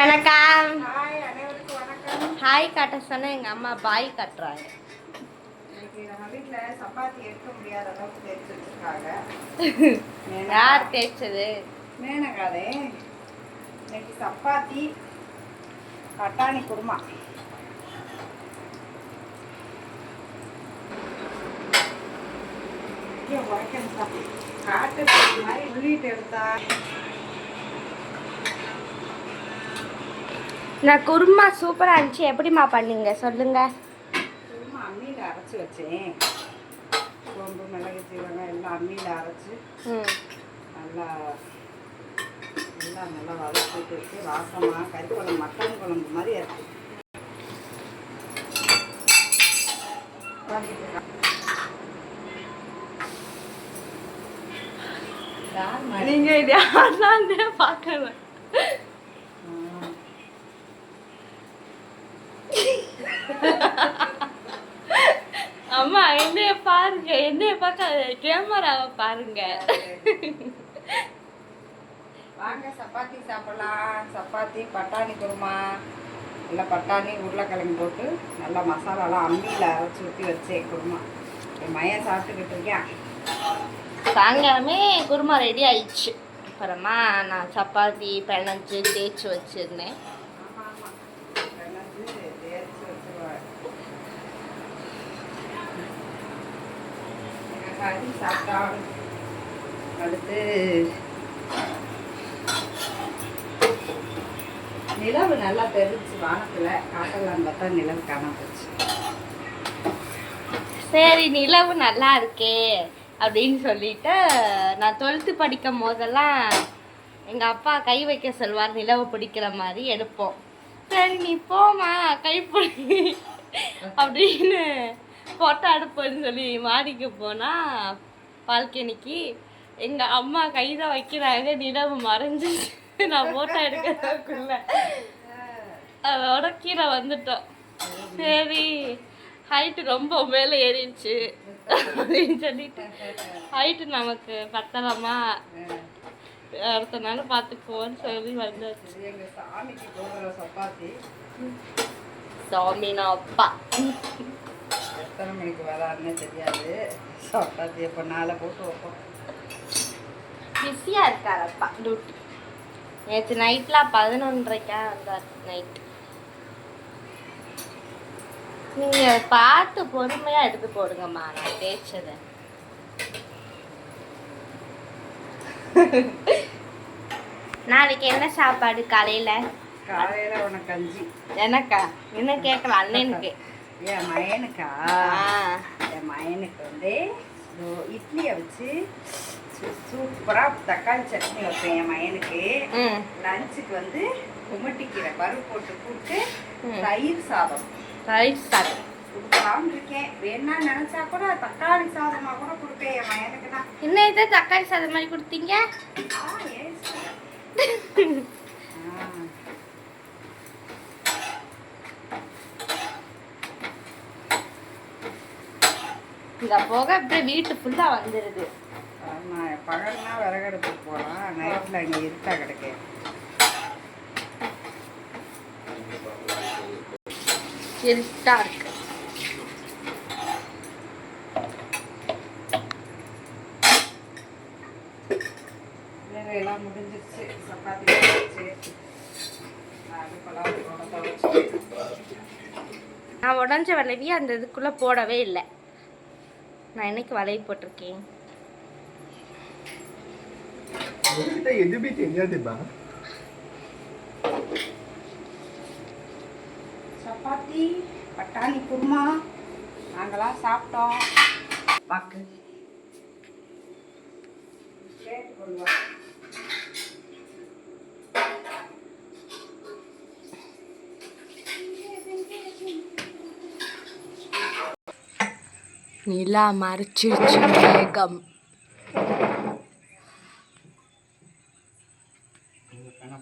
அனைவருக்கும் வணக்கம். ஹாய் காட்ட சொன்ன எங்க அம்மா பாய் காட்டுறாங்க. யார் தேய்ச்சது? மேனகாதே இன்னைக்கு சப்பாத்தி பட்டாணி குருமா. காட்டு மாதிரி உள்ளிட்டு எடுத்தா. நான் குருமா சூப்பரா இருந்துச்சு. எப்படிம்மா பண்ணீங்க? சொல்லுங்க. குருமா அம்மியில் அரைச்சி வச்சேன். சோம்பு மிளகு சீரகம் எல்லாம் அம்மியில் அரைச்சி. நல்லா எல்லாம் நல்லா வதக்கிட்டு வச்சு வாசமாக கறி குழம்பு மட்டன் குழம்பு மாதிரி இருக்கு. நீங்க இது யாருதான் பார்க்கணும் அம்மா என்னைய பாருங்க என்னைய பார்க்காத கேமராவை பாருங்க. வாங்க சப்பாத்தி சாப்பிடலாம். சப்பாத்தி பட்டாணி குருமா. இல்லை பட்டாணி உருளைக்கிழங்கு போட்டு நல்லா மசாலாலாம் அம்மியில் அரைச்சி ஊற்றி வச்சேன் குருமா. என் மையன் சாப்பிட்டுக்கிட்டு இருக்கேன். சாயங்காலமே குருமா ரெடி ஆயிடுச்சு. அப்புறமா நான் சப்பாத்தி பிணைஞ்சு தேய்ச்சி வச்சிருந்தேன் ஆமாம் ஆமாம் பிணைஞ்சு தேய்ச்சி வச்சுருவாங்க எங்கள் கறி சாப்பிட்டா அடுத்து நிலவு நல்லா தெரிஞ்சு வானத்தில் காட்டலான்னு பார்த்தா நிலவு காணாம போச்சு. சரி நிலவு நல்லா இருக்கே அப்படின்னு சொல்லிட்டு நான் டுவெல்த்து படிக்கும் போதெல்லாம் எங்கள் அப்பா கை வைக்க சொல்வார் நிலவு பிடிக்கிற மாதிரி எடுப்போம். சரி நீ போமா கை பிடி அப்படின்னு ஃபோட்டோ எடுப்பேன்னு சொல்லி மாடிக்கு போனால் பால்கனிக்கு எங்கள் அம்மா கை தான் வைக்கிறாங்க நிலவு மறைஞ்சு. நான் ஃபோட்டோ எடுக்கிறதுக்குள்ள. அதோட கீழே வந்துட்டோம். சரி ஹைட்டு ரொம்ப மேலே ஏறிடுச்சு. அப்படின்னு சொல்லிட்டு ஹைட்டு நமக்கு பத்தலாமா அடுத்த நாள் பார்த்துக்குவோன்னு சொல்லி வந்தாச்சு. சப்பாத்தி. சாமினா அப்பா. எத்தனை மணிக்கு வராருன்னே தெரியாது. சப்பாத்தி எப்போ நாளை போட்டு வைப்போம். பிஸியாக இருக்கார் அப்பா டியூட்டி நேற்று நைட்டில் பதினொன்றரைக்கா வந்தார் நைட்டு நீங்கள் பார்த்து பொறுமையாக எடுத்து போடுங்கம்மா நான் தேய்ச்சதை நாளைக்கு என்ன சாப்பாடு காலையில்? காலையில் உனக்கு கஞ்சி. எனக்கா? என்ன கேட்கலாம் அண்ணனுக்கு. என் மயனுக்கா? என் மயனுக்கு வந்து இட்லியை வச்சு சூப்பராக தக்காளி சட்னி வைப்பேன் என் மயனுக்கு. லஞ்சுக்கு வந்து குமட்டிக்கீரை பருப்பு போட்டு கூட்டு. தயிர் சாதம். ரைஸ் சாதம். கொடுக்கலாம்னு இருக்கேன். வேணா நினச்சா கூட தக்காளி சாதமாக கூட கொடுப்பேன் என் மயனுக்கு நான் என்ன இது? தக்காளி சாதம் மாதிரி கொடுத்தீங்க? இந்த புகை அப்படியே வீட்டு ஃபுல்லாக வந்துடுது ஆமாம் பகல்னா விறகடுப்புக்கு போகலாம் நைட்டில் இங்கே இருட்டா கிடக்கு. இருட்டாக இருக்கு. வேலையெல்லாம் முடிஞ்சிருச்சு. சப்பாத்தி நான் உடஞ்ச வளைவி அந்த இதுக்குள்ளே போடவே இல்லை. நான் என்னைக்கு வளைவி போட்டிருக்கேன்? எதுவுமே தெரியாதுப்பா சப்பாத்தி பட்டாணி குருமா நாங்களாம் சாப்பிட்டோம். பாக்கு கேட்டு கொண்டு நிலா மறைச்சிருச்சு மேகம் இங்க பேனா